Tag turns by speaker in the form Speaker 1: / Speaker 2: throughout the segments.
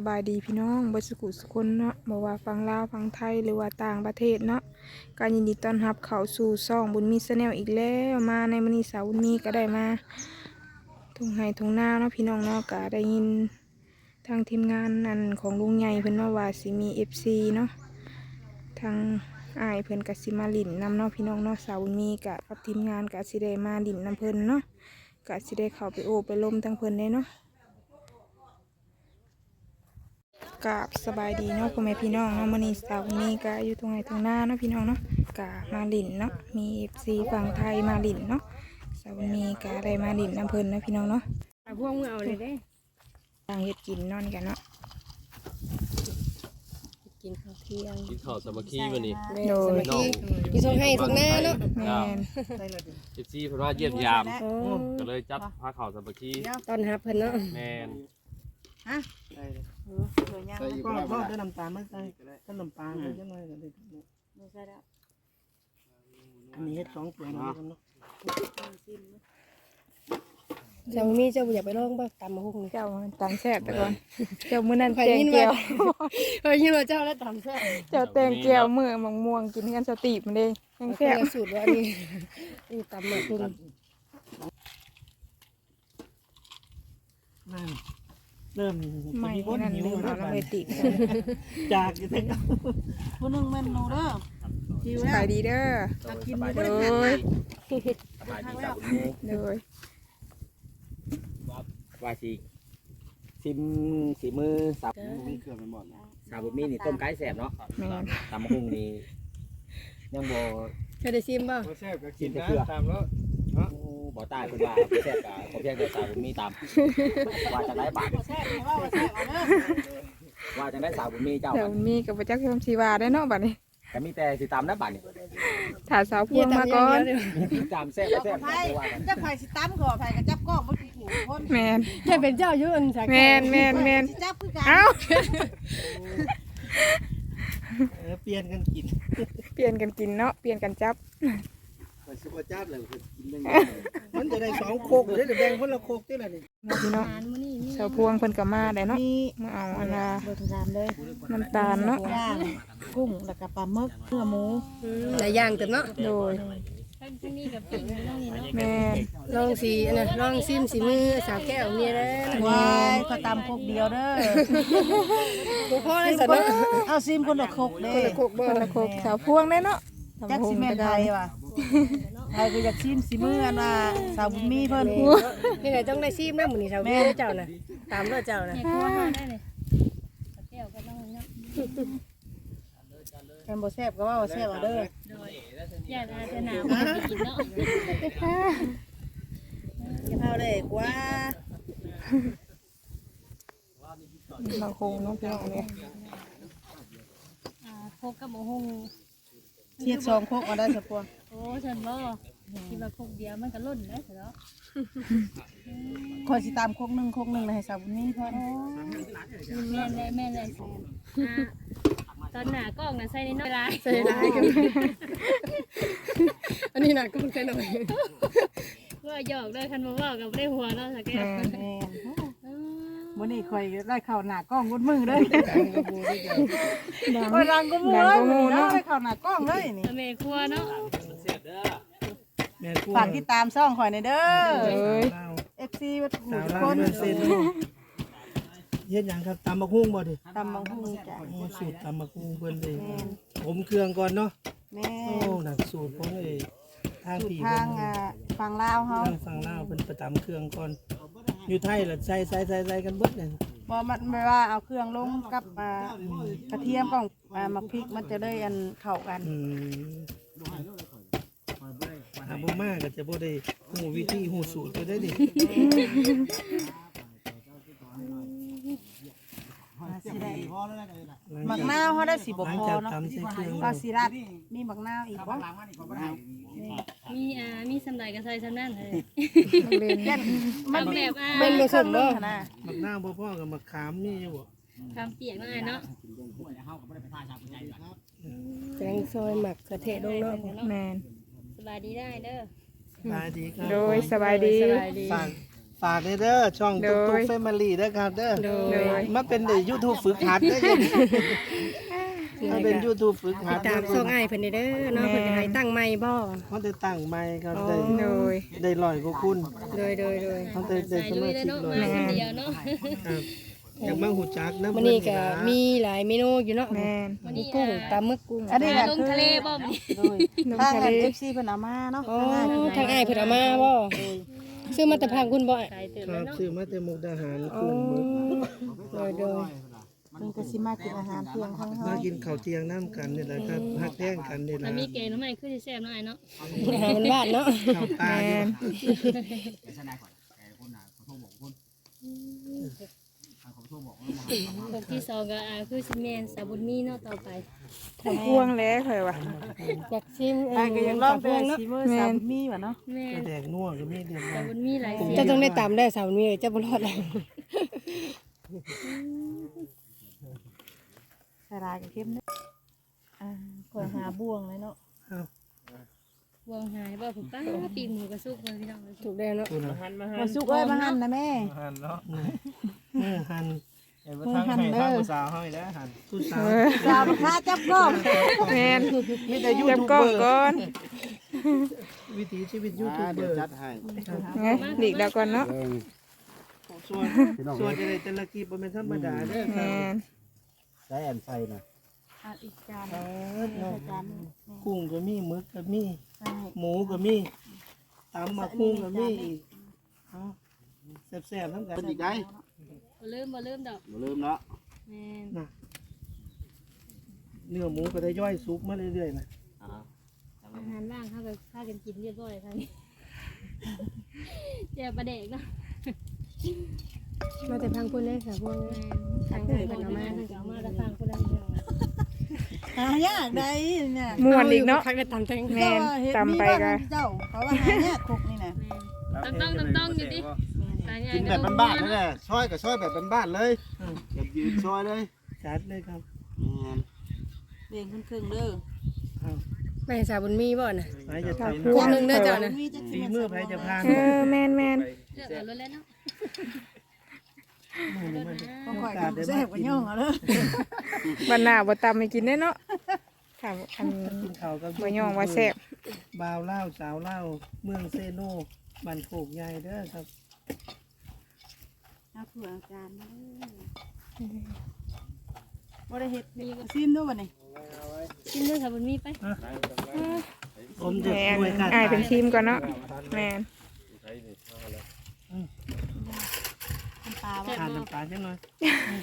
Speaker 1: สบายดีพี่น้องบดสกุสกคนเนาะบอกว่าฟังลาวฟังไทยหรือว่าต่างประเทศเนาะการยินดีต้อนรับเข้าสู่ซ่องบุญมีแนลอีกแล้วมาในมื้อนี้สาวบุญมีก็ได้มาทุงไห้ทุ่งนาเนาะพี่น้องเนาะก็ได้ยินทางทีมงานนั่นของลุงใหญ่เพิ่นเนาะว่าสิมี FC เนาะทางอายเพิ่นก็สิมาลินนำเนาะพี่น้องเนาะสาวบุญมีกะกับทีมงานก็สิได้มาลินนำเพิ่นเนาะก็สิได้เข้าไปโอไปลมทั้งเพิ่นได้เนาะ กับสบายดีเนาะพ่อแม่พี่น้องเนาะมื้อนี้สาวนี้ก็อยู่ตรงไหนตรงหน้าเนาะพี่น้องเนาะก็มาหลินเนาะมี FC ฝั่งไทยมาหลินเนาะสาวนี้ก็ได้มาหลินน้ำเพิ่นเนาะพี่น้องเนาะ
Speaker 2: เอาพวกมึงเอาเลยเด้
Speaker 1: ต่างเฮ็ดกินเนอนกันเนาะ
Speaker 2: กินข้าวเที่ยง
Speaker 3: กินข้าวสามัคคีวันนี้
Speaker 1: โดย
Speaker 3: น้อง
Speaker 2: กินส่งให้ส่งหน้าเนาะ
Speaker 1: แม่น
Speaker 3: เอฟซีเพิ่นว่าเยี่ยมยาม
Speaker 2: โอ้
Speaker 3: ก็เลยจัดพาข้าวสามัคคี
Speaker 2: ตอนรับเพิ่นเนาะ
Speaker 3: แมน
Speaker 4: ก็รอดด้วยน้ำตาลมันใส่ถ้าน้ำตาลมันจะน้อยกันเลยอันนี้เฮ็ดสองตัวนะเนาะ
Speaker 2: เจ้ามีเจ้าบ่อยากไปลองบ่ตำมะฮุ่งนี่
Speaker 1: เจ้ามันตังแซ่บแต่ก่อน เจ้ามื้อนั้น
Speaker 2: ไป
Speaker 1: แตง
Speaker 2: ยิน
Speaker 1: เกี
Speaker 2: ว่า
Speaker 1: ยว
Speaker 2: ไปยินว่าเจ้าแล้วตำแซ่บ
Speaker 1: เจ้าแตงเกียวมื้อมังม่วงกินกันสตีบมันเด้ยัง
Speaker 2: แซ่
Speaker 1: แซ่
Speaker 2: บบสูตรว่านี่นี่ตำมะฮุ่ง
Speaker 4: นั่น เริ่ม
Speaker 1: ไม่
Speaker 4: มีคน
Speaker 1: นั่น
Speaker 4: หิว
Speaker 1: ลืม
Speaker 4: แล้
Speaker 1: เอา
Speaker 4: ว
Speaker 1: แล้วไปติด
Speaker 4: จากอยู่ทั้ง
Speaker 5: ผู้หนึ่งเมนูเด้อหิว
Speaker 1: ส
Speaker 5: แล้ว
Speaker 1: บายดีเด้อ
Speaker 5: มากินหมู
Speaker 1: โด
Speaker 5: กระทะ
Speaker 1: ย
Speaker 3: สบายดีครับ
Speaker 1: โดย
Speaker 6: ว่าสิซิมสีมือสับ
Speaker 4: มีเครื่องไปหมด
Speaker 6: สาบุมีนี่ต้มไก่แสบเนาะ
Speaker 1: แม่น
Speaker 6: ตำมะฮุ่งนี่ยังบ่
Speaker 2: เคยได้ชิมบ่
Speaker 4: แซ่บก็
Speaker 6: กินแต่เกลือ
Speaker 4: ตามแล้ว
Speaker 6: โอ้บ่ตายเพิ่นว่าบ่แซ่บกะผมเพียงแต่สาบุมีตามว่าจังได๋บาด
Speaker 5: แซ่บไหมว่าว่าแซ่บเอาเด้อ
Speaker 6: ว่าจังได๋สาบุมีเจ้า
Speaker 1: เดี๋ยวมีกับพระเจ้าคำชีวาได้เนาะบัดนี้
Speaker 6: ก็มีแต่สิตามนะบาดนี่
Speaker 1: ถ่าสาวพวงมาก่อน
Speaker 6: มีตามแซ่บ
Speaker 5: เอา
Speaker 6: แซ่
Speaker 5: ก
Speaker 6: บ
Speaker 5: ระไผ่
Speaker 6: ว่ากัน
Speaker 5: จะไผ่สิตั้มก่อไผ่กับจับกล้องบ่ถูกคน
Speaker 1: แมน
Speaker 2: แค่เป็นเจ้าอยู่อันสัก
Speaker 1: แมนแมนแมน
Speaker 5: สิจับคือกัน
Speaker 1: เอ้า
Speaker 4: เออเปลี่ยนกันกิน
Speaker 1: เปลี่ยนกันกินเนาะเปลี่ยนกันจับ
Speaker 4: ไปสุภาพจ้าเลยกินได้ มันจะได้สองโคกเลยเดี๋ยวแบ่งคนละโคกที่ละนี่
Speaker 1: เนาะพี่เนาะสาวพวงเพิ่นก็มาได้เนาะมาเอาอันน่ะ
Speaker 5: เบอร์โทรศัพท์เลย
Speaker 1: น้ำตาลเนาะ
Speaker 5: ย่างกุ้งแล้วก็ปลาหมึกเนื้อหมู
Speaker 2: หลายอย่างเต็มเนาะ
Speaker 1: โดยแม่น
Speaker 2: ลองสีอันน่ะลองซิมสีมือสาวแก้วเมียเด้อ
Speaker 5: วายก็ตำคกเดียวเด้อ
Speaker 2: บ่พอเลยสัตว์เนาะ
Speaker 5: เอาซิมคนละคกเด้
Speaker 1: โคกเบอร์ละโคกสาวพวงได้เนาะ
Speaker 5: จักซีเมนไทยว่ะ ไทยก็อยากชิมสีมืออันว่าสาวบุญมีเพิ่น
Speaker 2: นี่ไหนต้องได้ซิมนะมื้อนี้สาวแม่เจ้าน่ะตามเด้อเจ้าน่ะ
Speaker 5: แคนบ่แซ่บก็ว่าบ่แซ่บเอาเด้อ
Speaker 7: อย่าลาจะหนาวไปกินเนาะ
Speaker 5: อย่าเผาเลยกว่า
Speaker 1: เราคงเนาะพี่น้องเนี่ย
Speaker 7: อ่าพกกับหมูหง
Speaker 5: เทียบสองโคกมาได้สักพวง
Speaker 7: โอ้ฉันบ่คิดว่าพกเดียวมันก็ล่นแล้วเนาะ
Speaker 5: คอยสิตามโคกหนึงโคกหนึงเลยให้สาวบุญมีเพิ่น
Speaker 7: แม่นเลยแม่นเลยอ่าตอนหน้ากล้องน่ะใส่ในน้อยลาย
Speaker 2: ใส่ร้ายกันอันนี้น่ะก็ใส่หน่อย
Speaker 7: ว่าหยอกด้วยคันบ่เว้ากับบ่ได้หัวเนาะสักแก้ว
Speaker 1: แม่น
Speaker 5: แม่นมื้อนี้คอยได้เข้าหน้ากล้องกดมือเลย
Speaker 1: ดัง
Speaker 5: โอ้ยรังก็มือ
Speaker 1: ดัง
Speaker 5: เลย
Speaker 1: ก็
Speaker 5: มื้
Speaker 1: งู
Speaker 5: อนี้
Speaker 1: เนาะ
Speaker 5: ได้เข้าหน้ากล้องเลยนี่
Speaker 7: แม่ครัวเนาะ
Speaker 4: แม่กู
Speaker 5: ฝากติดตามช่องข่อยในอยเด้
Speaker 1: เอ้ย
Speaker 4: ลาว
Speaker 5: อ FC วัดหู
Speaker 4: สาว
Speaker 5: ทุก
Speaker 4: ลา
Speaker 5: ค
Speaker 4: วนเปอร์เซ็นต์เฮ็ดหยังครับตำมะฮุ่งบ่ดิ
Speaker 5: ตำบังฮูจ้ะ
Speaker 4: โอ้สูตรตำมะฮุ่งเพิ่นเลยผมเครื่องก่อนเนาะ
Speaker 5: แม่
Speaker 4: โอ้หนักสูตรของไอ้ทาง
Speaker 5: สุด
Speaker 4: ผี
Speaker 5: ทางอ่าฝั่งลาวเฮา
Speaker 4: ทางฝั่งลาวเพิ่นประจำเครื่องก่อนอยู่ไทยล่ะใส่ใส่ใส่ใส่กันเบิดเลย
Speaker 5: บ่มันไม่ว่าเอาเครื่องลงกับอ่ากระเทียมกับอ่ามักพริกมันจะได้อันเข้ากัน
Speaker 4: อืม ถ้าบ่มากก็จะบ่ได้ฮู้วิธีฮู้สูตรก็ได้ดิ
Speaker 5: สิได้มักนาวเฮาได้สิบ่
Speaker 4: หลัง
Speaker 5: พอ
Speaker 4: จาก
Speaker 5: เนาะ
Speaker 4: ตำใส่เครื่อง
Speaker 5: ก็สิรัดมีมักนาวอีกบ่
Speaker 7: มีอ่ามีสำใดก็ใส่สำนั้นเลย
Speaker 1: เล่น
Speaker 5: แก่น
Speaker 7: มันแบบอ่า
Speaker 5: เป็นบ่สมบ่นะ
Speaker 4: มักนาวบ่พอกับมักขามนี่อยู่บ่
Speaker 7: คำเปียกนั่นเนาะ
Speaker 2: แกงซอยหมักกระเทศลงเนาะ
Speaker 1: แมน
Speaker 7: ส บายดีได้เด้อ
Speaker 4: สบายดีครับ
Speaker 1: โดยสบายดี
Speaker 2: สบายดี
Speaker 4: ฝากฝากเด้อเด้อช่อง
Speaker 1: โด
Speaker 4: ตุ๊ก
Speaker 1: ย
Speaker 4: ตุ๊กแฟมิลี่เด้อครับเด้อ
Speaker 2: โด
Speaker 1: โด
Speaker 2: ย
Speaker 1: ย
Speaker 4: มาเป็นยูทูบฝึกหัดได้อยังมาเป็นยูทูบฝึกหั
Speaker 2: ติ
Speaker 4: ด
Speaker 2: ดตามช่องอ้ายเพิ่นเด้อเนาะเพิ่นจะให้ตั้งไมค์บ่
Speaker 4: เขาได้ตั้งไมค์ครับได้
Speaker 1: โดย
Speaker 4: ได้ลอยกว่าคุณ
Speaker 2: โดยโดยโดย
Speaker 4: เขาได้ได้
Speaker 7: ใส่
Speaker 4: ส
Speaker 7: ลุ
Speaker 4: มาย
Speaker 7: เลย
Speaker 4: ชิก
Speaker 7: เนาะ
Speaker 4: ลอย
Speaker 7: มาคนเดียวเนาะ
Speaker 4: ครับ อยากมาหูจักนะ
Speaker 2: มื้อนี้ก็มีหลายเมนูอยู่เนาะ
Speaker 1: แม่น
Speaker 2: มีกุ้งตำมึกกุ้ง
Speaker 5: อันนี้
Speaker 7: มา
Speaker 5: ก็
Speaker 7: ลง
Speaker 5: คือ
Speaker 7: ทะเลบ่มนี่
Speaker 5: โดย
Speaker 1: ลง
Speaker 5: ทาง
Speaker 1: ทะเล
Speaker 5: เอฟซีเพิ่นเอามาเนาะ
Speaker 2: อ๋อทางอ้ายเพิ่นเอามาบ่ซื้อมาแต่พังคุณบ่
Speaker 7: ใส่เติม
Speaker 4: ค
Speaker 7: แล้
Speaker 4: รั
Speaker 7: ว
Speaker 4: บ
Speaker 7: เนาะ
Speaker 4: ซื้อมาแต่มุกดาหาร
Speaker 2: อ๋อ
Speaker 4: กุ้งหมึก
Speaker 2: โดยโดย
Speaker 5: เพิ่นก็สิมากินอาหารเที่ยงทั้งเฮา
Speaker 4: มากินข้าวเตียงน้ำกันนี่แหละครับฮักแท้งกันนี่แห
Speaker 7: ถ้า
Speaker 4: ละ
Speaker 7: มีแกงน้ำมันคือสิแซ่บหน่อยเนาะ
Speaker 2: อาหารบ้านๆเนาะ
Speaker 4: ข้าวปลา
Speaker 1: แม่
Speaker 4: อยู่
Speaker 1: น
Speaker 7: คนที่สองก็อ่าคือสิแม่นสาบุญมีเนาะต่อไป
Speaker 1: ทำพ่วงแล้วข่อยว่า
Speaker 2: อยากชิม
Speaker 5: อ้ายก็ยังลองเป็น
Speaker 2: เนาะ
Speaker 5: ซีมือสามมีว่ะเนาะ
Speaker 7: แม่
Speaker 4: กระแดกนัวก็มีเดือน
Speaker 7: สาบุญมีหลายเสีย
Speaker 2: เจะต้องได้ตามได้สาวมีเจ้าบ่รอดแล้ว
Speaker 5: สาลายก็เข้มเด้ออ่าข่อยหาบ่วงเลยเนาะ
Speaker 7: วงหายบ่ผมป้าปีกหมูกระซุกเลยพี่น้อง
Speaker 2: ถูกแล้วเนาะ
Speaker 4: คุณนะ
Speaker 5: มาสุกเอ้ยมาหั่นนะแม่
Speaker 6: หันเนาะ
Speaker 4: เออหัน
Speaker 6: เห็นว่าทางให้ทางผู้สาวให้แล้วหัน
Speaker 4: ผู้สาว
Speaker 1: เออ
Speaker 5: สาวมาค้าจับกล้อง
Speaker 1: แม่น
Speaker 4: มีแต่ยู
Speaker 1: จับ
Speaker 4: ทูบ
Speaker 1: กล้อง
Speaker 4: เบอร์
Speaker 1: ก่อน
Speaker 4: วิถีชีวิตยูทูบเบอร์
Speaker 6: จัดให้
Speaker 1: ไงหลีกแล้วก่อนเนาะ
Speaker 4: ส่วนส่วนจะได้แต่ละกีบเป็นธรรมดาเด้อครั
Speaker 1: แม่
Speaker 4: บ
Speaker 1: น
Speaker 6: ได้แอนไฟนะ
Speaker 5: อะอีกจาน
Speaker 4: เออ
Speaker 5: อี
Speaker 4: เนาะ
Speaker 5: กจานหนึงแม่
Speaker 4: กุ้งก็มีหมึกก็มี
Speaker 5: ใช่
Speaker 4: หมูก็มีตำมากุ้งก็มีอีกเอาแซ่บๆทั้งกัน
Speaker 6: เป็นอีกได้
Speaker 7: บ่ลืมบ่ลืมดอก
Speaker 6: บ่ลืมเนาะ
Speaker 7: แม่น
Speaker 4: นะเนื้อหมูก็ได้ย่อยสุกมาเรื่อยๆนะ
Speaker 6: อ่า
Speaker 7: อาหารว่างเขาก็พากันกินเรียบร้อยทางนี้ เจ้าประเด็กเนาะ
Speaker 2: มาแต่พังคุณเลยค่ะพวก
Speaker 7: แม่นทางไหนกันเอามาทางเอามาก็ฟังคนละเรื่อง
Speaker 5: หายากได้เนี่ย
Speaker 1: ม่วนอีกเนาะ
Speaker 2: พักได้ตามแตง
Speaker 1: แม่นตำไปก็
Speaker 5: เจ้าเขาว่าหายากคุกนี่นะ
Speaker 7: แม่นต้องต้องต้องต้องอยู่ดิ ตายาย
Speaker 6: กินแบบบ้านๆนั่นแหละซอยกับซอยแบบบ้านๆเลยแบบยืนซอยเลย
Speaker 4: จัดเลยครับ
Speaker 5: เรียงครึ่งๆเด้อ
Speaker 4: ครับ
Speaker 2: แม่สาวบุญมีบ่น่ะ
Speaker 4: ไปจะ
Speaker 1: ถ้า
Speaker 4: ทำ
Speaker 1: พ่วง
Speaker 2: หนึ่งเด้อ
Speaker 1: ข่
Speaker 2: เจ้า
Speaker 1: อยว่า
Speaker 2: น่ะ
Speaker 5: มีจัก
Speaker 4: ฝีมือไผจะพาน
Speaker 1: เออแม่นแม่น
Speaker 7: เลือกเอารถแล้วเนาะ
Speaker 4: มือนี้มัน
Speaker 5: บ่ค่อยกินแซ่บกว่าย่องเอาเด้อ
Speaker 1: บันหน้าบ่ตำให้กินได้เนาะค่ะอัน
Speaker 4: กินข้าวกับ
Speaker 1: บ่ย่องว่าแซ่บ
Speaker 4: บ่าวเล่าวสาวเล่าวเมืองเซโนบ้านโคกใหญ่เด้อครับ
Speaker 5: เอาเผื่อจานมาเด้อบ่ได้เฮ็ดมีก็ซิมดูบัดนี้
Speaker 7: กินเรื่องสาบุญมีไป
Speaker 4: ผมจะ
Speaker 1: แม่น
Speaker 4: ช่วยกัน
Speaker 1: อายเป็นทีมก่อนเนาะแม่น
Speaker 5: น้ำปลาว่า
Speaker 4: ทานน้ำตาลจังหน่อย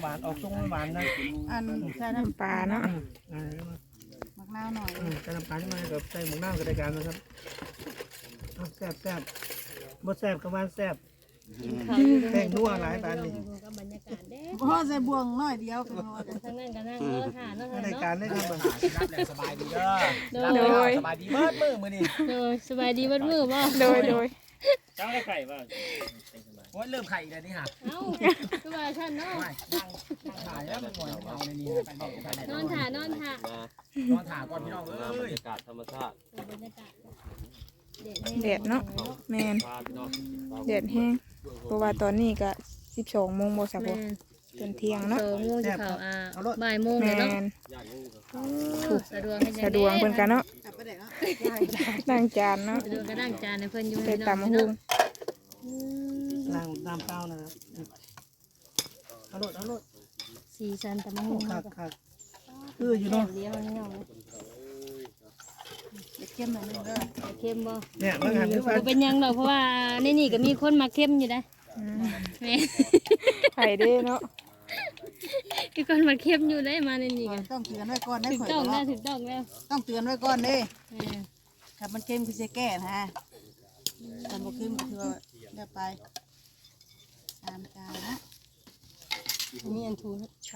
Speaker 4: หวานออกทรงหวานนะ
Speaker 5: อันใส่น้
Speaker 1: น้ำปลาเนาะ
Speaker 4: อ่าำ
Speaker 5: มะนาวหน่อย
Speaker 4: อืมใส่น้ำตาลจังหน่อยกับใส่หมูน้ำกับรายการนะครับเอาแซ่บแซ่บบ่แซ่บกับหวานแซ่บ
Speaker 7: กินข้าวอยู่
Speaker 4: แป้งนัวหลายบาทนี่
Speaker 7: กับบรรยากาศเด้
Speaker 5: บ่ใส่บ่วงน้อยเดียวก็พอ
Speaker 7: ทางนั้นก็นั่งรอทานเนาะ
Speaker 4: รายการได้ครับ
Speaker 6: รับแล้วสบายดีเด้อ
Speaker 7: โด
Speaker 1: โดย
Speaker 6: สบายดีเบิดมือมื้อนี้
Speaker 7: โดยสบายดีบัดมือบ่
Speaker 1: โดยโดย
Speaker 3: เจ้าได้ไข่ป่ะ
Speaker 6: โอ้ยเริ่มไข่อีกแล้วนี่ฮะ
Speaker 7: เอ้าคือว่าฉันเนาะ
Speaker 6: ไม่นั่งนั่งถ่ายแล้วมันหน่อยเอาในนี้ไปบอกไปไหน
Speaker 7: นอนถ่านอนถ่า
Speaker 3: มา
Speaker 6: นอนถ่ายก่อนพี่น้องเอ้
Speaker 3: บร
Speaker 6: ย
Speaker 3: รยากาศธรรมชาติ
Speaker 7: บรรยากาศเด็ด
Speaker 1: แดดเนาะแม่น
Speaker 3: พาพี่น้อง
Speaker 1: แดดแห้งเพราะว่าตอนนี้ก็12โมงบ่สัก
Speaker 7: แม่
Speaker 1: บ่จนเที่ยงเนาะ
Speaker 7: โตโมงจะเข้าอ่าบ่ายโมงเล
Speaker 1: แม่
Speaker 7: ยเนาะ
Speaker 1: น
Speaker 3: อยากยังอยู่กับ
Speaker 1: ถูก
Speaker 7: สะดวกให้
Speaker 1: สะดวกเพิ่นกันเนาะ
Speaker 5: กลับไปได้เนาะ
Speaker 1: ล้างจานเนาะ
Speaker 7: สะดวกก็ดังจานให้เพิ่นอยู่
Speaker 1: ใส่
Speaker 7: ให้
Speaker 1: ตำ
Speaker 7: เนาะ
Speaker 1: หุง
Speaker 4: ล้างน้ำเปล่านะครับเอาโลดเอาโลด
Speaker 7: สีสันตำหุง
Speaker 4: คั
Speaker 7: เนาะ
Speaker 4: กคักคืออยู่เนาะ
Speaker 7: เลี้ยงเนาะ
Speaker 5: เด็กเข้มหน่อยหนึงเด้อ
Speaker 7: เข้มบ่
Speaker 4: เนี่ยมันหันคือว่า
Speaker 7: บ่เป็นหยังดอกเพราะว่าในนี่ก็มีคนมาเข้มอยู่ได้
Speaker 1: อืม
Speaker 7: แม่
Speaker 1: ไข่เด้เนาะ
Speaker 7: มีคนมาเข้มอยู่ได้มาในนี่ก็
Speaker 5: ต้องเตือนไว้ก่อนได้
Speaker 7: ถูก
Speaker 5: ข่อย
Speaker 7: ต้อง
Speaker 5: ก็
Speaker 7: แล้ว
Speaker 5: ว่า
Speaker 7: ถูกต้องแล้ว
Speaker 5: ต้องเตือนไว้ก่อนเด้
Speaker 7: เออ
Speaker 5: ถ้ามันเข้มคือจะแก้นะฮะถ้าบ่เข้มก็คือว่าเดี๋ยวไปตามจานนะ
Speaker 7: มีอันทู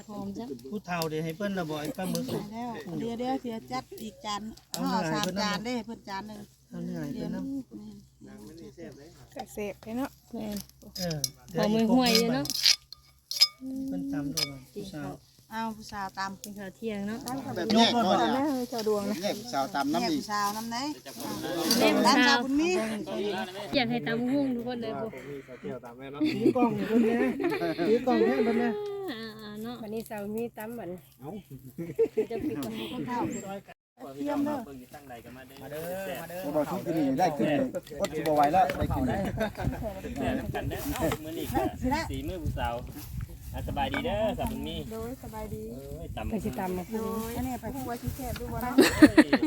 Speaker 7: หอมจ้ะ
Speaker 4: ผู้เฒ่าเดี๋ยวให้เพิ่นระบ่อยปลาหมึก
Speaker 5: ไปแล้วเดี๋ยวเดี๋ยวเสียจัดอีกจานห่อสามจานเด้เพิ่นจานหนึง
Speaker 4: เอาเหนื่อย
Speaker 5: เดี๋
Speaker 4: เพิ่
Speaker 5: ยวน
Speaker 4: น้
Speaker 5: นี้
Speaker 1: กระเสพไปเนาะ
Speaker 7: แม่นำ
Speaker 4: เออ
Speaker 7: หอมมือห่วยอยู่เนาะ
Speaker 4: เพิ่นจำด้วยว่าผู้สาว
Speaker 5: เอาผู้สาวตาม
Speaker 7: กินข้าวเที่ยงเนาะ
Speaker 8: แบบแยกก็
Speaker 1: แม่
Speaker 8: เนี่ย
Speaker 1: เฮ้ยเจ้าดวงนะ
Speaker 8: แยกสาวตาม
Speaker 5: แม่
Speaker 8: น้ำอีก
Speaker 5: ผู้สาวน้ำไหน
Speaker 7: แม่ผู้
Speaker 5: ร้าน
Speaker 7: สา
Speaker 5: สาววบุญมี
Speaker 7: อยากให้ตามหุ้งทุกคนเลยบ่
Speaker 4: ถือกล่องเพิ่นแหน่ถือกล่องแท้เพิ่นแหน่
Speaker 7: อ่าๆเนาะ
Speaker 2: วันนี้เสาร์มีตำบัด
Speaker 7: จะปิดก่อน
Speaker 5: ข้าวเทียมเด้อ
Speaker 3: เบิ่งอยู่ตั้งใดกันมาเด้อ
Speaker 6: มาเด้อมาเด้อ
Speaker 8: พวกเราทุกที่นี่ได้ขึ้นอดสิบ่ไหวแล้วได้กิน
Speaker 3: แซ่บกันเด้อเอ้ามื้อนี้ก็สีมือผู้สาว อะสบายดีเด้อสาวบุญมี
Speaker 1: โดยสบายดี
Speaker 3: เอ้ยตำ
Speaker 2: ไปสิตำมา
Speaker 1: โดยอันนี้ไปคู่ว่าชิแคบดูบ่เนาะ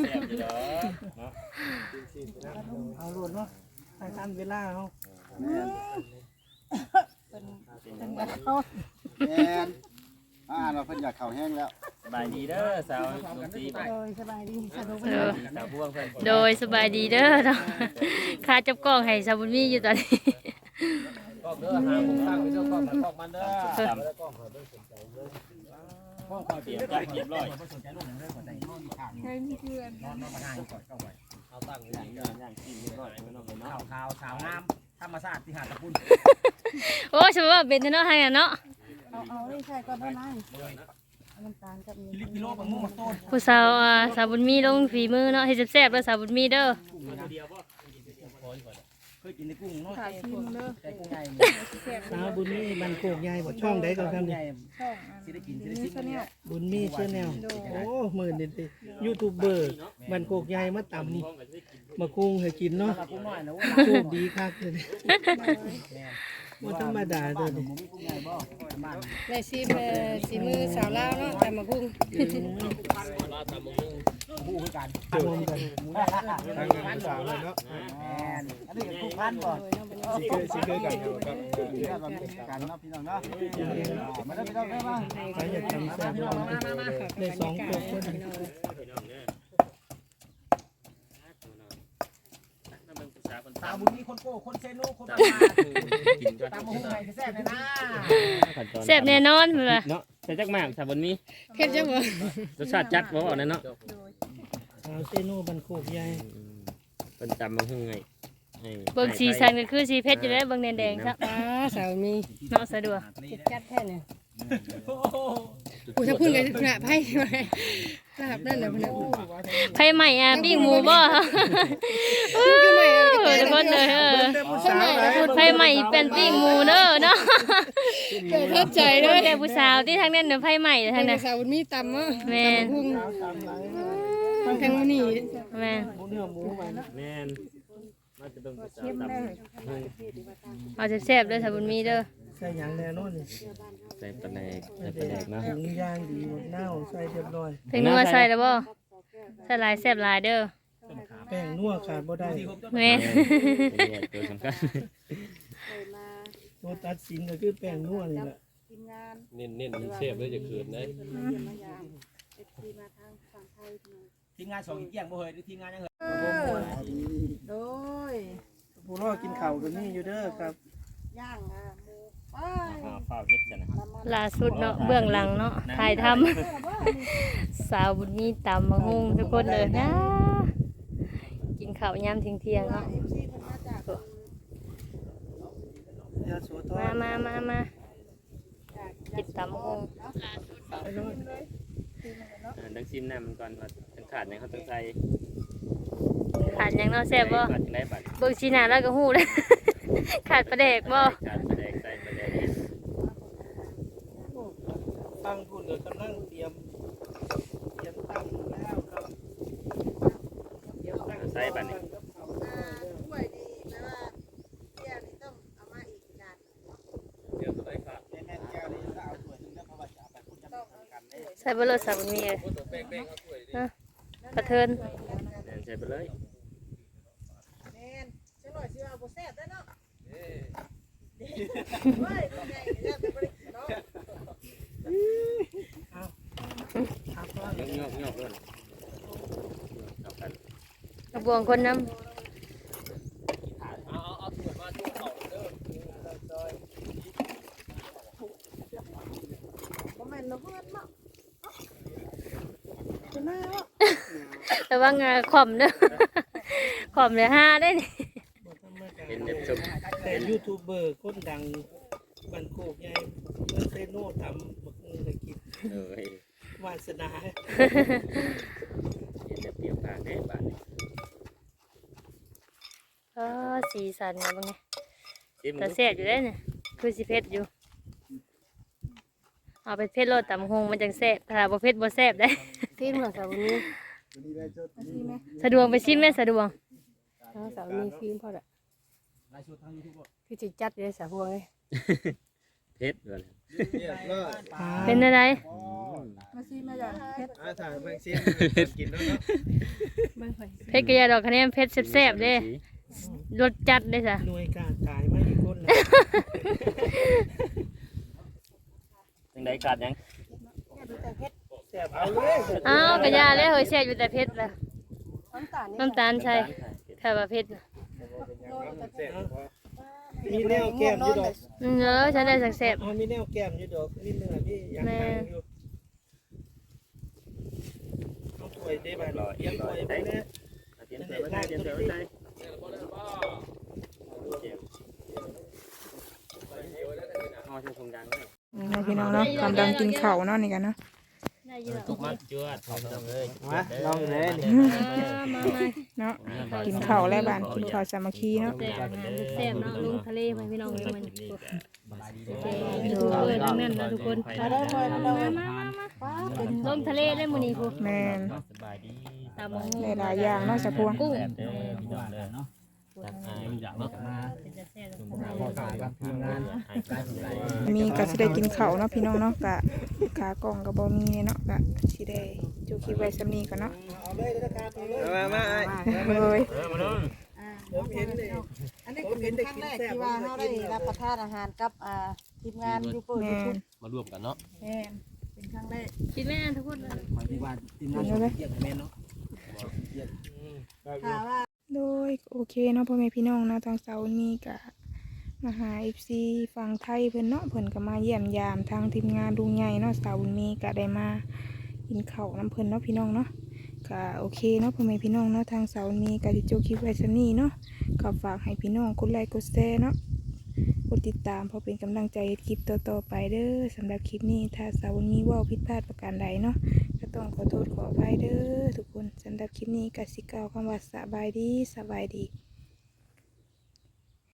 Speaker 3: แซ่บอยู่ดอกเนาะ
Speaker 4: เอาโลดเนาะให้ทันเวลาเฮา
Speaker 8: แม่นอ่าเราเพิ่นอยากเข้าแห้งแล้ว
Speaker 3: สบายดีเด้อสาวดนตรี
Speaker 5: โดยสบายดีสะดวก
Speaker 7: เออ
Speaker 3: สาวพวงเพิ่น
Speaker 7: โดยสบายดีเด้อเนาะค่าจับกล้องให้สาวบุญมีอยู่ตอนนี้
Speaker 6: กล้องเด้อหาผมตั้งไว้เด้อกล้องมันกล้องมันเด้อ
Speaker 3: ตำเตรียมจัดเรียบร้อย
Speaker 1: เฮ้มีเพื่อน
Speaker 6: เอนมาตั้งไหว้
Speaker 3: ย่าง
Speaker 6: นี่
Speaker 3: ย่างอย่างกินเรียบร้อยไม่ต้องไปเนาะ
Speaker 6: ข่าวข่าวสาวงามธรรมชาติที่หาดตะพุ่น
Speaker 7: โอ้ยฉันว่าเป็นเนาะทางนั้เนาะ
Speaker 5: เอาเอาเลยใช่ก่อนเท่านั้นน้ำตาลกับ
Speaker 6: ลิกิโลบางมุมมาต้น
Speaker 7: ผู้สาวสาวบุญมีลงฝีมือเนาะให้แซ่บๆเด้อสาวบุญมีเด้อ
Speaker 6: เคยกินในกุ้งเนาะ
Speaker 1: ขาชิมเด้อ
Speaker 6: แต่กุ้งใหญ่
Speaker 4: สาวบุญมีมันโคกใหญ่บ่ช่องใดก็ครับ
Speaker 6: ให
Speaker 4: นี่
Speaker 6: ญ่
Speaker 1: ช่อง
Speaker 6: สิได้กินสิ
Speaker 1: อัน
Speaker 6: ได้
Speaker 1: นี้
Speaker 6: ชิม
Speaker 1: ซะเนี่ย
Speaker 4: บุญมีเชื่อแนวโอ้หมื่นนี่ติยูทูบเบอร์มันโคกใหญ่มาตำมากุ้งให้กินเนาะ
Speaker 6: กุ้งน้อยนะว่า
Speaker 4: โชคดีคักเลยนี่บ่ธรรมดาตัวนี้
Speaker 6: กุ้งใหญ่บ่บ้าน
Speaker 2: ในซีมสีมือสาวลาวเนาะตำมาพุ่ง
Speaker 6: ผู้ คือกัน
Speaker 4: รวมกัน
Speaker 6: หมูใหญ่ละทางงานสาวเลยเนาะแม่นอันนี้กุ้งพันบ่
Speaker 8: สิเคยสิเคยกันอยู่ครับเรามีกันเนาะพี่น้องเนาะมาเด้อพี่น้องเด้อมา
Speaker 4: ใครอยากทำแซ่บลองได้สองตัวคน
Speaker 3: ถ้าเบิ่งผู้สาวคน
Speaker 6: สาว
Speaker 3: ตำ
Speaker 6: บุญมีคนโก้คนเซโนคนตา
Speaker 3: กินก็
Speaker 6: ตามมาหุ้งไงแซ่บเลยนะ
Speaker 7: แซ่บแน่นอนเพิ่นว่า
Speaker 3: เนาะใส่จักหมากสาวบุญมี
Speaker 2: เผ็ดจังบ่
Speaker 3: รสชาติจัดบ่บอกนั่นเนาะ
Speaker 4: สาวเซโนบันโคกใหญ่
Speaker 3: เป็นตำบังฮึ่งไง
Speaker 7: เบิ่งสีสันก็คือสีเพชรอยู่แล้วเบิ่งแดงๆครับ
Speaker 2: ป้าสาวมี
Speaker 7: เนาะสะดวก
Speaker 2: จัดแท้เนี่ยกูถ้าพูดกันพระไพ่มาลาบนั่นแหละพนัก
Speaker 7: ไผใหม่อะปิ้งหมูบ่ทุกคนเด้อเออ
Speaker 4: แต่ผู้สาวหลย
Speaker 7: ไผใหม่เป็นปิ้งหมูเด้อเนาะ
Speaker 2: เข้าใจ
Speaker 7: เด้
Speaker 2: เล
Speaker 7: อยแต่ผู้สาวที่ทางนั้นเด้อไผใหม่ทางนั้น
Speaker 2: สาวมีตำอะ
Speaker 7: แม่น
Speaker 2: ทางนี้
Speaker 7: แม่น
Speaker 4: หมูเนื้อหมูมัน
Speaker 3: แม่นมาจะเบิ่งผู้สาวตำฮึ่ง
Speaker 7: เอาแซ่บๆเด้อสาวบุญมีเด้อ
Speaker 4: ใส่หยังแน่นอนนี่
Speaker 3: ใส่ปลาแดกใส่ปลาแดกเนาะ
Speaker 4: ถุงย่างดีหมดเน่าใส่เรียบร้อย
Speaker 7: ถึงนัวใส่แล้วบ่ใส่หลายแซ่บหลายเด้อ
Speaker 4: แป้งนัวขาดบ่ได้
Speaker 7: แม่น
Speaker 3: เป็นตัวสำคัญ
Speaker 4: ตัวตัดสินก็คือแป้งนัวนี่แหละ
Speaker 3: เน้นเน้นเชฟเลยจะคืนได้
Speaker 6: ทีม งานสองเกี่ยงบ่เฮยหรือทีมงานยังเฮย
Speaker 5: โดย
Speaker 4: ผู้รอกินข้าวก็มีอยู่เด้อครับ
Speaker 5: ย่างอะหมูไป
Speaker 3: อ่าฝ้าวเฮ็ดจ้ะนะ
Speaker 7: ล่าสุดเนาะเบื้องหลังเนาะถ่ายทำสาวบุญมีตำมะฮุงทุกคนเลยนะกินข้าวยามเที่ยงๆเนาะ
Speaker 4: ยาโสธ
Speaker 7: มารมามามากินตำมะฮุง
Speaker 3: อ่าดังซิมน้ำมันก่อนว่าจัง ขาดหยังเขาต้องใส่
Speaker 7: ขาดหยังเนาะแซ่บบ่
Speaker 3: ขาดจังได้บัด
Speaker 7: เบิ่งสีหน้าแล้วก็ฮู้เลย ขาดปลาแดกบ่
Speaker 3: ขาดปลาแดกใส่ปลาแดกเนี่ย
Speaker 4: ตั้งพูดเลยกำลังเตรียม เตรียมตั้งแล้วครับเตรียมตั้ง
Speaker 3: ใส่บัดนี้
Speaker 5: ถ้วยดีแปลว่าเที่ยนี่ต้องเอามาอีกจาน
Speaker 8: แม่แม่แก้วนี่ถ้าเอาถ้วยนึงแล้วเพราะว่าจะเอาไปพูดกันเด้
Speaker 7: ใส่เบ่เลยสาวบุญมีเลยฮะ กระเทิน
Speaker 3: แม่นใส่ไปเลย
Speaker 5: แม่นจังหน่อยสิเอาบ่แซ่บได้เนาะเฮ้ยบ่ได้แล้วแต่บ่ได้เนาะ
Speaker 4: ครับว่า
Speaker 3: ยกยกยกเลยเอากัน
Speaker 7: กระบวงคนน้
Speaker 5: บ่แม่นระเบิดเนาะจะน่าเนาะำ
Speaker 7: ระ วังอะขอมเด้อขอมเลยห้าได้นี่
Speaker 4: บ่ธรรมดา
Speaker 3: เป็นแบบชม
Speaker 4: แต่ยูทูบเบอร์คนดังบันโคกใหญ่เพิ่นเซโนทำบักมือให้กิน
Speaker 3: เอ้ยวา
Speaker 4: สนา
Speaker 3: เห็นแต่เปรียบปากได้บาดนี้
Speaker 7: เออสีสันเนี่ยบางไง
Speaker 3: ชิม
Speaker 7: แต่แซ่บอยู่ได้เนี่ยคือสิเผ็ดอยู่เอาไปเผ็ดโลดตำหงมันจังแซ่บถ้าบ่เผ็ดบ่แซ่บได้
Speaker 2: ทีมเหรอสาวบุญมี
Speaker 7: สะดวกไปชิมไหมสะดวก
Speaker 2: เออสาวบุญมีฟิล์มพอละคือจิจัดเลยสาวบัวเลย
Speaker 3: เผ็ดด้วย
Speaker 8: เรียบร้อย
Speaker 7: เป็นอะไร
Speaker 5: มาซีมาอย่างเฮ็ด
Speaker 8: อาถ่ายเบิ่งซิกินแล้วเนาะ
Speaker 2: เบิ่งข่อย
Speaker 7: เผ็ดกระยาดอกคะแนนเผ็ดแซ่บๆเด้รสจัดเด้จ้ะ
Speaker 4: หน่วยการตายมาอีกคนนะ
Speaker 3: จังไดกัดยัง
Speaker 4: แซ่บเอาเลย
Speaker 7: อ้าวกระยาแล้วเฮ้ยแซ่บอยู่แต่เผ็ดล่ะ
Speaker 2: น้ำตาลนี่
Speaker 7: น้ำตาลใช่ถ้าว่าเผ็ดน่ะ
Speaker 4: มีแนวแก้มอยู่ดอก
Speaker 7: อืมเออฉันได้สักแซ่บ
Speaker 4: อ๋อมีแนวแก้มอยู่ดอกนิดนึงอะพี่อยากทานอยู่ต้องถ้วยได้บ่ายเลี้ยงถ้วยไปนะ
Speaker 3: เตรียมเสือไว้ใส่เตรียมเสือไว้ใส่เอาใส่ถุงยางไว้
Speaker 1: นี่นะพี่น้องเนาะกำลังกินข้าวเนาะนี่กันเนาะ
Speaker 7: ได้อยู่แล้ว
Speaker 3: ตุกมาจวดพร้อมต้องเลย
Speaker 4: มาลองเลยนี่
Speaker 7: มามามา
Speaker 1: เนาะกินข้าวแล้วบ้านกินข้าวสามัคคีเนาะ
Speaker 7: แซ่บอาหารแซ่บเนาะลุงทะเลไปพี่น้องเลยมันเจ๊ยูทูบเบอร์ทั้งนั้นนะทุกคน
Speaker 5: มาได้พอมาได้
Speaker 7: มามามามาลงทะเลได้มื้อนี้พู
Speaker 1: แม่น
Speaker 3: สบายดี
Speaker 7: ตามมาหู
Speaker 1: ได้หลายอย่างเนาะสะพวง
Speaker 7: กุ้ง
Speaker 3: แบบเด้อพี่น้องเด้อเนาะจากอายอยากเนาะมา
Speaker 7: เป็นจะแซ่บ
Speaker 3: พอตายกับทีมงานหายไปไหน
Speaker 1: มีก็สิได้กินข้าวเนาะพี่น้องเนาะกะขากล่องก็บ่มีเนาะกะสิได้จุคลิปไว้สำนี้ก่อนเนาะ
Speaker 4: เอาเลยราคาเอาเลย
Speaker 8: มามาไอ้
Speaker 1: เฮ้ย
Speaker 3: เออมาเด้อ
Speaker 4: ผมเห็นเลย
Speaker 5: อันนี้ก็เป็นครั้งแรกที่ว่าเราได้รับประทานอาหารกับอ่าทีมงานยูเปอร์ยู
Speaker 1: แม่
Speaker 5: ทูบ
Speaker 1: น
Speaker 3: มารวมกันเนาะ
Speaker 5: แม่นเป็นครั้งแรก
Speaker 7: กินแม่ทุกคนเลย
Speaker 6: หมายถึงว่าทีมงานเกี่ยงแม่เนาะ
Speaker 5: ถามว่า
Speaker 1: โดยโอเคเนาะพ่อแม่พี่น้องเนาะทางเสาร์นี้ก็มาหา FC ฝั่งไทยเพิ่นเนาะเพิ่นก็มาเยี่ยมยามทางทีมงานลุงใหญ่เนาะเสาร์นี้ก็ได้มากินข้าวน้ำเพิ่นเนาะพี่น้องเนาะก็โอเคเนาะพ่อแม่พี่น้องเนาะทางเสาร์นี้ก็สิจคลิปไว้ซำนี้เนาะก็ฝากให้พี่น้องกดไลค์กดแชร์เนาะกดติดตามเพื่อเป็นกำลังใจคลิปต่อๆไปเด้อสำหรับคลิปนี้ถ้าเสาร์นี้ว่าผิดพลาดประการใดเนาะ ต้องขอโทษขออภัยเด้อทุกคนสำหรับคลิปนี้กสิกล่าวคำว่าสบายดีสบายดี